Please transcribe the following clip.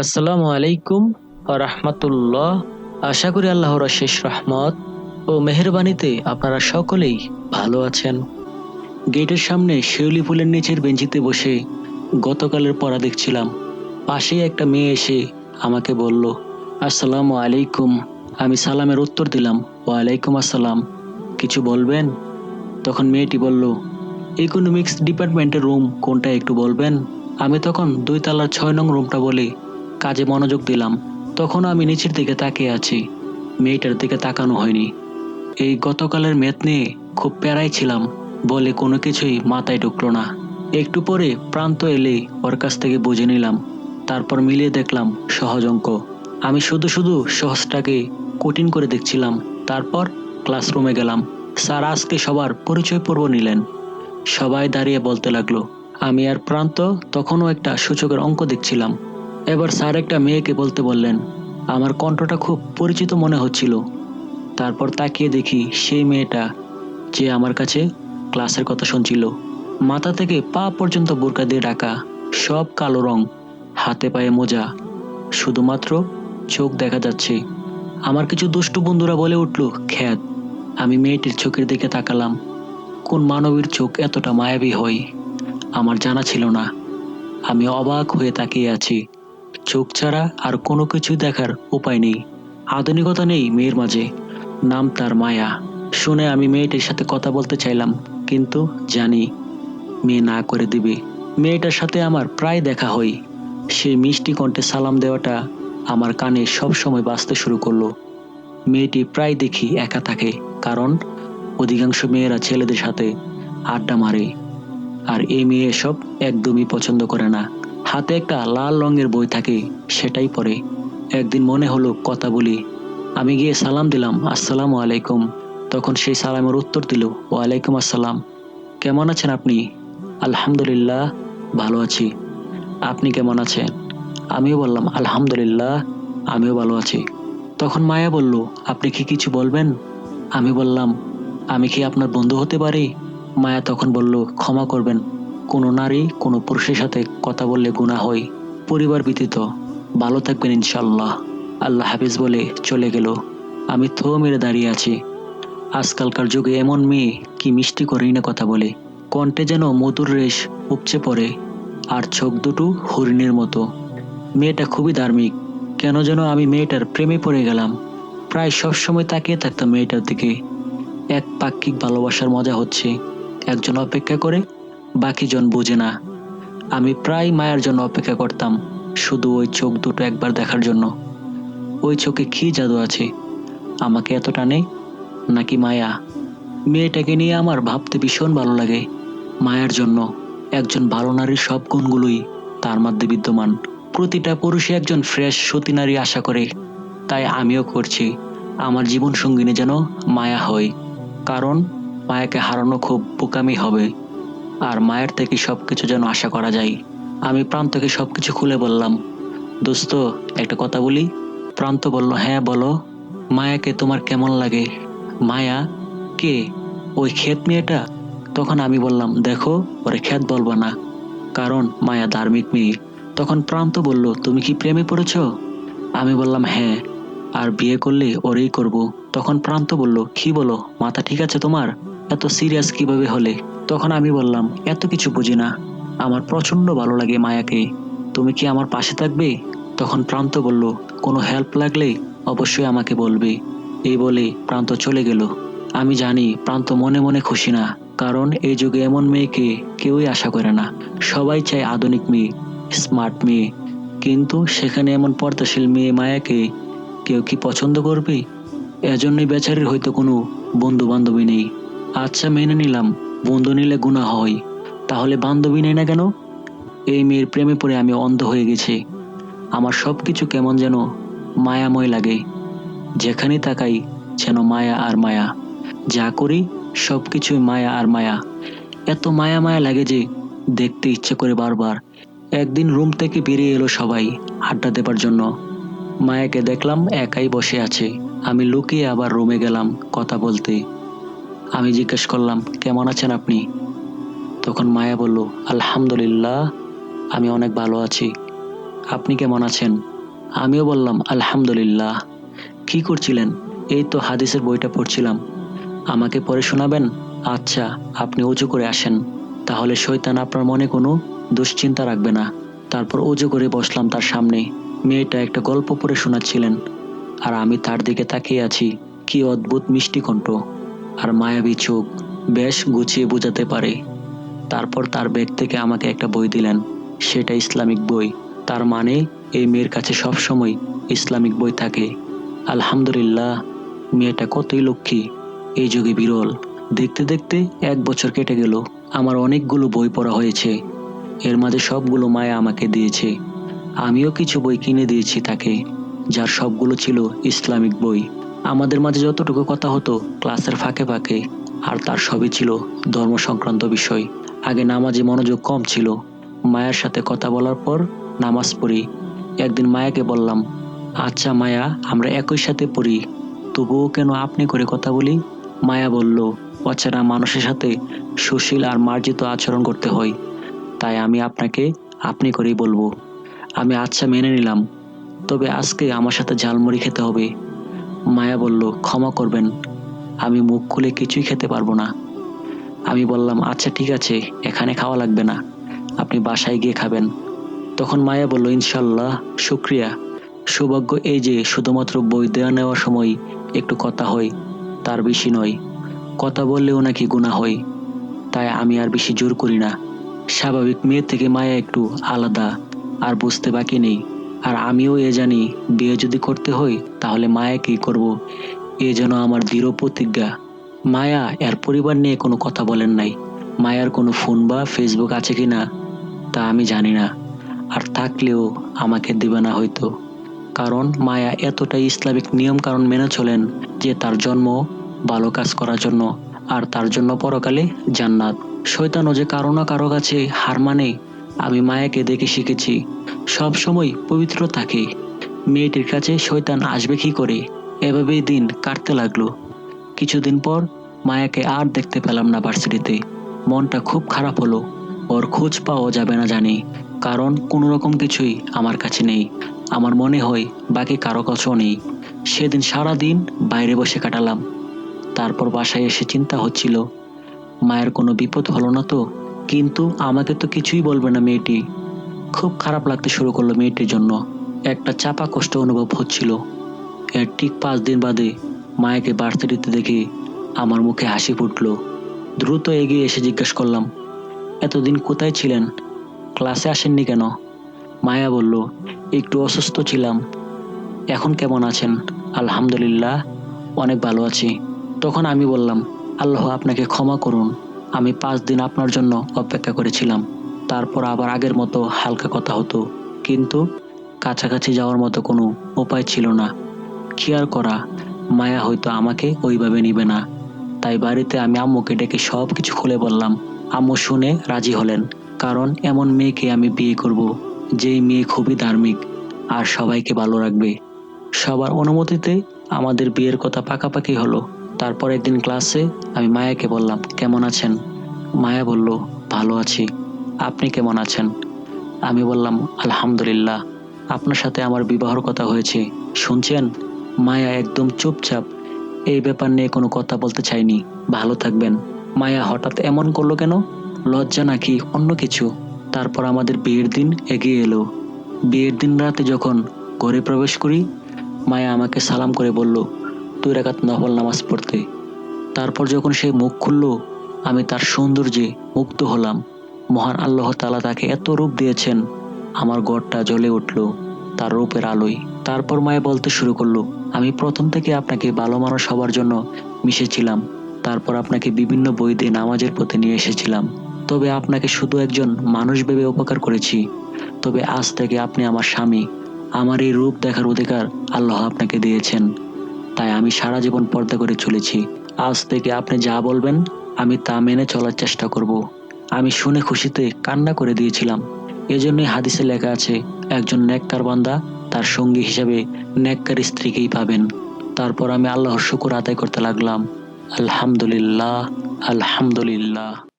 আসসালামু আলাইকুম রহমতুল্লাহ। আশা করি আল্লাহর শেষ রহমত ও মেহরবানিতে আপনারা সকলেই ভালো আছেন। গেটের সামনে শিউলি ফুলের নিচের বেঞ্চিতে বসে গতকালের পড়া দেখছিলাম। পাশে একটা মেয়ে এসে আমাকে বলল, আসসালামু আলাইকুম। আমি সালামের উত্তর দিলাম, ওয়ালাইকুম আসসালাম। কিছু বলবেন? তখন মেয়েটি বলল ইকোনমিক্স ডিপার্টমেন্টের রুম কোনটা একটু বলবেন? আমি তখন দুই তলার ছয় নং রুমটা বলে কাজে মনোযোগ দিলাম। তখন আমি নিচের দিকে তাকিয়ে আছি। মেয়েটার দিকে তাকানো হয়নি। এই গতকালের মেদ নিয়ে খুব প্যারাই ছিলাম বলে কোনো কিছুই মাথায় ঢুকলো না। একটু পরে প্রান্ত এলে ওর কাছ থেকে বুঝে নিলাম। তারপর মিলিয়ে দেখলাম সহজ অঙ্ক। আমি শুধু শুধু সহজটাকে কঠিন করে দেখছিলাম। তারপর ক্লাসরুমে গেলাম। স্যার আজকে সবার পরিচয় পর্ব নিলেন। সবাই দাঁড়িয়ে বলতে লাগল, আমি আর প্রান্ত তখনও একটা সূচকের অঙ্ক দেখছিলাম। এবার স্যার একটা মেয়েকে বলতে বললেন। আমার কণ্ঠটা খুব পরিচিত মনে হচ্ছিল। তারপর তাকিয়ে দেখি সেই মেয়েটা যে আমার কাছে ক্লাসের কথা শুনছিল। মাথা থেকে পা পর্যন্ত বোরকা দিয়ে ঢাকা, সব কালো রং, হাতে পায়ে মোজা। শুধুমাত্র চোখ দেখা যাচ্ছে। আমার কিছু দুষ্টু বন্ধুরা বলে উঠল, খ্যাত, আমি মেয়েটির চোখের দিকে তাকালাম। কোন মানবীর চোখ এতটা মায়াবী হয়? আমার জানা ছিল না। আমি অবাক হয়ে তাকিয়ে আছি। চোখ ছাড়া আর কোনো কিছু দেখার উপায় নেই। আধুনিকতা নেই মেয়ের মাঝে। নাম তার মায়া। শুনে আমি মেয়েটির সাথে কথা বলতে চাইলাম, কিন্তু জানি মেয়ে না করে দিবে। মেয়েটার সাথে আমার প্রায় দেখা হয় সেই মিষ্টি কণ্ঠে সালাম দেওয়াটা আমার কানে সব সময় বাজতে শুরু করল। মেয়েটি প্রায় দেখি একা থাকে, কারণ অধিকাংশ মেয়েরা ছেলেদের সাথে আড্ডা মারে, আর এই মেয়ে এসব একদমই পছন্দ করে না। হাতে একটা লাল রঙের বই থাকে, সেটাই পড়ে। একদিন মনে হলো কথা বলি। আমি গিয়ে সালাম দিলাম, আসসালামু আলাইকুম। তখন সেই সালামের উত্তর দিল, ওয়ালাইকুম আসসালাম। কেমন আছেন আপনি? আলহামদুলিল্লাহ, ভালো আছি। আপনি কেমন আছেন? আমিও বললাম, আলহামদুলিল্লাহ, আমিও ভালো আছি। তখন মায়া বলল, আপনি কি কিছু বলবেন? আমি বললাম, আমি কি আপনার বন্ধু হতে পারি? মায়া তখন বলল, ক্ষমা করবেন। কোনো নারী, কোনো পুরুষের সাথে কথা বললে গুণা হয়। পরিবার ব্যতীত ভালো থাকবেন ইনশাল্লাহ আল্লাহ হাফিজ বলে চলে গেল। আমি থো মেরে দাঁড়িয়ে আছি। আজকালকার যুগে এমন মেয়ে কি মিষ্টি করেই না কথা বলে। কণ্ঠে যেন মধুর রেশ উপচে পড়ে আর চোখ দুটো হরিণের মতো। মেয়েটা খুবই ধার্মিক। কেন যেন আমি মেয়েটার প্রেমে পড়ে গেলাম। প্রায় সব সময় তাকিয়ে থাকতাম মেয়েটার দিকে। এক পাক্ষিক ভালোবাসার মজা হচ্ছে। একজন অপেক্ষা করে বাকিজন বোঝে না। আমি প্রায় মায়ের জন্য অপেক্ষা করতাম, শুধু ওই চোখ দুটো একবার দেখার জন্য। ওই চোখে কি জাদু আছে? আমাকে এত টানে? নাকি মায়া? মেয়েটাকে নিয়ে আমার ভাবতে ভীষণ ভালো লাগে। মায়ার জন্য একজন ভালো নারীর সব গুণগুলোই তার মধ্যে বিদ্যমান। প্রতিটা পুরুষই একজন ফ্রেশ সতী নারী আশা করে। তাই আমিও করছি। আমার জীবন সঙ্গিনী যেন মায়া হয়। কারণ মায়াকে হারানো খুব বোকামি হবে। আর মায়ের থেকে সব কিছু যেন আশা করা যায়। আমি প্রান্তকে সব কিছু খুলে বললাম, দোস্ত, একটা কথা বলি? প্রান্ত বলল হ্যাঁ বলো। মায়াকে তোমার কেমন লাগে? মায়া? কে? ওই ক্ষেত মেয়েটা? তখন আমি বললাম, দেখো, ওরে ক্ষেত বলব না। কারণ মায়া ধার্মিক মেয়ে। তখন প্রান্ত বলল, তুমি কি প্রেমে পড়েছ? আমি বললাম হ্যাঁ আর বিয়ে করলে ওরেই করব। তখন প্রান্ত বলল, কি বলো? মাথা ঠিক আছে তোমার? এত সিরিয়াস কীভাবে হলে? তখন আমি বললাম, এত কিছু বুঝি না। আমার প্রচণ্ড ভালো লাগে মায়াকে। তুমি কি আমার পাশে থাকবে? তখন প্রান্ত বলল, কোনো হেল্প লাগলে অবশ্যই আমাকে বলবে। এই বলে প্রান্ত চলে গেল। আমি জানি প্রান্ত মনে মনে খুশি না, কারণ এই যুগে এমন মেয়েকে কেউই আশা করে না। সবাই চায় আধুনিক মেয়ে স্মার্ট মেয়ে। কিন্তু সেখানে এমন পর্দাশীল মেয়ে মায়াকে কেউ কি পছন্দ করবে? এজন্যই বেচারির হয়তো কোনো বন্ধু বান্ধবী নেই। আচ্ছা মেনে নিলাম। বন্ধু নিলে গুণা হয়, তাহলে বান্ধবী নেই না কেন? এই মেয়ের প্রেমে পড়ে আমি অন্ধ হয়ে গেছি। আমার সব কিছু কেমন যেন মায়াময় লাগে। যেখানে তাকাই যেন মায়া আর মায়া। যা করি সব কিছুই মায়া আর মায়া। এত মায়া মায়া লাগে যে দেখতে ইচ্ছে করে বারবার। একদিন রুম থেকে বেরিয়ে এলো সবাই আড্ডা দেবার জন্য। মায়াকে দেখলাম একাই বসে আছে। আমি লুকিয়ে আবার রুমে গেলাম কথা বলতে। আমি জিজ্ঞেস করলাম, কেমন আছেন আপনি? তখন মায়া বলল, আলহামদুলিল্লাহ, আমি অনেক ভালো আছি। আপনি কেমন আছেন? আমিও বললাম, আলহামদুলিল্লাহ। কি করছিলেন? এই তো হাদিসের বইটা পড়ছিলাম। আমাকে পরে শোনাবেন? আচ্ছা আপনি উঁচু করে আসেন। তাহলে শৈতান আপনার মনে কোনো দুশ্চিন্তা রাখবে না। তারপর উজু করে বসলাম তার সামনে। মেয়েটা একটা গল্প পড়ে শোনাচ্ছিলেন। আর আমি তার দিকে তাকিয়ে আছি। কি অদ্ভুত মিষ্টি কণ্ঠ মায়াবী চোখ বেশ গুছিয়ে বোঝাতে পারে। তারপর তার ব্যাগ থেকে আমাকে একটা বই দিলেন। সেটা ইসলামিক বই। তার মানে এই মেয়ের কাছে সব সময় ইসলামিক বই থাকে। আলহামদুলিল্লাহ, মেয়েটা কতই লক্ষ্মী। এই যুগে বিরল। দেখতে দেখতে এক বছর কেটে গেল। আমার অনেকগুলো বই পড়া হয়েছে। এর মাঝে সবগুলো মায়া আমাকে দিয়েছে। আমিও কিছু বই কিনে দিয়েছি তাকে, যার সবগুলো ছিল ইসলামিক বই। আমাদের মাঝে যতটুকু কথা হতো, ক্লাসের ফাঁকে ফাঁকে, আর তার সবই ছিল ধর্ম সংক্রান্ত বিষয়। আগে নামাজে মনোযোগ কম ছিল। মায়ের সাথে কথা বলার পর নামাজ পড়ি। একদিন মায়াকে বললাম আচ্ছা মায়া, আমরা একই সাথে পড়ি। তবুও কেন আপনি করে কথা বলি? মায়া বলল, অচেনা মানুষের সাথে সুশীল আর মার্জিত আচরণ করতে হয়। তাই আমি আপনাকে আপনি করেই বলব। আমি আচ্ছা মেনে নিলাম। তবে আজকে আমার সাথে ঝালমুড়ি খেতে হবে। মায়া বলল, ক্ষমা করবেন। আমি মুখ খুলে কিছুই খেতে পারব না। আমি বললাম আচ্ছা ঠিক আছে, এখানে খাওয়া লাগবে না। আপনি বাসায় গিয়ে খাবেন। তখন মায়া বলল ইনশাল্লাহ শুক্রিয়া। সৌভাগ্য এই যে, শুধুমাত্র বই দেওয়া নেওয়ার সময় একটু কথা হয়, তার বেশি নয়। কথা বললেও নাকি গুণা হয়। তাই আমি আর বেশি জোর করি না। স্বাভাবিক মেয়ের থেকে মায়া একটু আলাদা, আর বুঝতে বাকি নেই। আর আমিও এ জানি, বিয়ে যদি করতে হয়, তাহলে মায়াকেই করব? এ যেন আমার দৃঢ় প্রতিজ্ঞা। মায়া, এর পরিবার নিয়ে কোনো কথা বলেন নাই। মায়ার কোনো ফোন বা ফেসবুক আছে কি না, তা আমি জানি না। আর থাকলেও আমাকে দেবে না হয়তো। কারণ মায়া এতটাই ইসলামিক নিয়ম কারণ মেনে চলেন যে তার জন্ম ভালো কাজ করার জন্য, আর তার জন্য পরকালে জান্নাত। শয়তানও যে কারও না কারও কাছে হার মানে আমি মায়াকে দেখে শিখেছি। সব সময় পবিত্র থাকে। মেয়েটির কাছে শয়তান আসবে কি করে? এভাবেই দিন কাটতে লাগল। কিছুদিন পর মায়াকে আর দেখতে পেলাম না ভার্সিটিতে। মনটা খুব খারাপ হলো। ওর খোঁজ পাওয়া যাবে না জানি, কারণ কোনো রকম কিছুই আমার কাছে নেই। আমার মনে হয় বাকি কারও কাছেও নেই। সেদিন সারা দিন বাইরে বসে কাটালাম। তারপর বাসায় এসে চিন্তা হচ্ছিল, মায়ের কোনো বিপদ হলো না তো? কিন্তু আমাকে তো কিছুই বলবে না মেয়েটি। খুব খারাপ লাগতে শুরু করল মেয়েটির জন্য। একটা চাপা কষ্ট অনুভব হচ্ছিল। এর ঠিক পাঁচ দিন বাদে মায়াকে ভার্সিটিতে দেখে আমার মুখে হাসি ফুটলো। দ্রুত এগিয়ে এসে জিজ্ঞেস করলাম, এতদিন কোথায় ছিলেন? ক্লাসে আসেননি কেন? মায়া বলল, একটু অসুস্থ ছিলাম। এখন কেমন আছেন? আলহামদুলিল্লাহ, অনেক ভালো আছি। তখন আমি বললাম, আল্লাহ আপনাকে ক্ষমা করুন। আমি পাঁচ দিন আপনার জন্য অপেক্ষা করেছিলাম। তারপর আবার আগের মতো হালকা কথা হতো। কিন্তু কাছাকাছি যাওয়ার মতো কোনো উপায় ছিল না। খেয়ার করা? মায়া হয়তো আমাকে ওইভাবে নিবে না। তাই বাড়িতে আমি আম্মুকে ডেকে সব কিছু খুলে বললাম, আম্মু শুনে রাজি হলেন। কারণ এমন মেয়েকে আমি বিয়ে করব, যেই মেয়ে খুবই ধার্মিক আর সবাইকে ভালো রাখবে। সবার অনুমতিতে আমাদের বিয়ের কথা পাকাপাকি হলো। তারপর একদিন ক্লাসে আমি মায়াকে বললাম, কেমন আছেন? মায়া বলল, ভালো আছি। আপনি কেমন আছেন? আমি বললাম, আলহামদুলিল্লাহ, আপনার সাথে আমার বিবাহর কথা হয়েছে। শুনছেন? মায়া একদম চুপচাপ। এই ব্যাপার নিয়ে কোনো কথা বলতে চাইনি। ভালো থাকবেন। মায়া হঠাৎ এমন করল কেন? লজ্জা নাকি অন্য কিছু? তারপর আমাদের বিয়ের দিন এগিয়ে এলো। বিয়ের দিন রাতে যখন ঘরে প্রবেশ করি, মায়া আমাকে সালাম করে বলল তুই রাকাত নফল নামাজ পড়তে। তারপর যখন সে মুখ খুলল, আমি তার সৌন্দর্যে মুগ্ধ হলাম। মহান আল্লাহ তালা তাকে এত রূপ দিয়েছেন। আমার গড়টা জ্বলে উঠল, তার রূপের আলোয়। তারপর মায়ে বলতে শুরু করল, আমি প্রথম থেকে আপনাকে ভালো মানুষ হবার জন্য মিশেছিলাম। তারপর আপনাকে বিভিন্ন বই দিয়ে নামাজের পথে নিয়ে এসেছিলাম। তবে আপনাকে শুধু একজন মানুষ ভেবে উপকার করেছি। তবে আজ থেকে আপনি আমার স্বামী। আমার এই রূপ দেখার অধিকার আল্লাহ আপনাকে দিয়েছেন। তাই আমি সারা জীবন পর্দা করে চলেছি। আজ থেকে আপনি যা বলবেন, আমি তা মেনে চলার চেষ্টা করব। আমি শুনে খুশিতে কান্না করে দিয়েছিলাম। এজন্যই হাদিসে লেখা আছে, একজন নেককার বান্দা তার সঙ্গী হিসাবে নেককার স্ত্রীকেই পাবেন। তারপর আমি আল্লাহর শুকুর আদায় করতে লাগলাম। আলহামদুলিল্লাহ আলহামদুলিল্লাহ।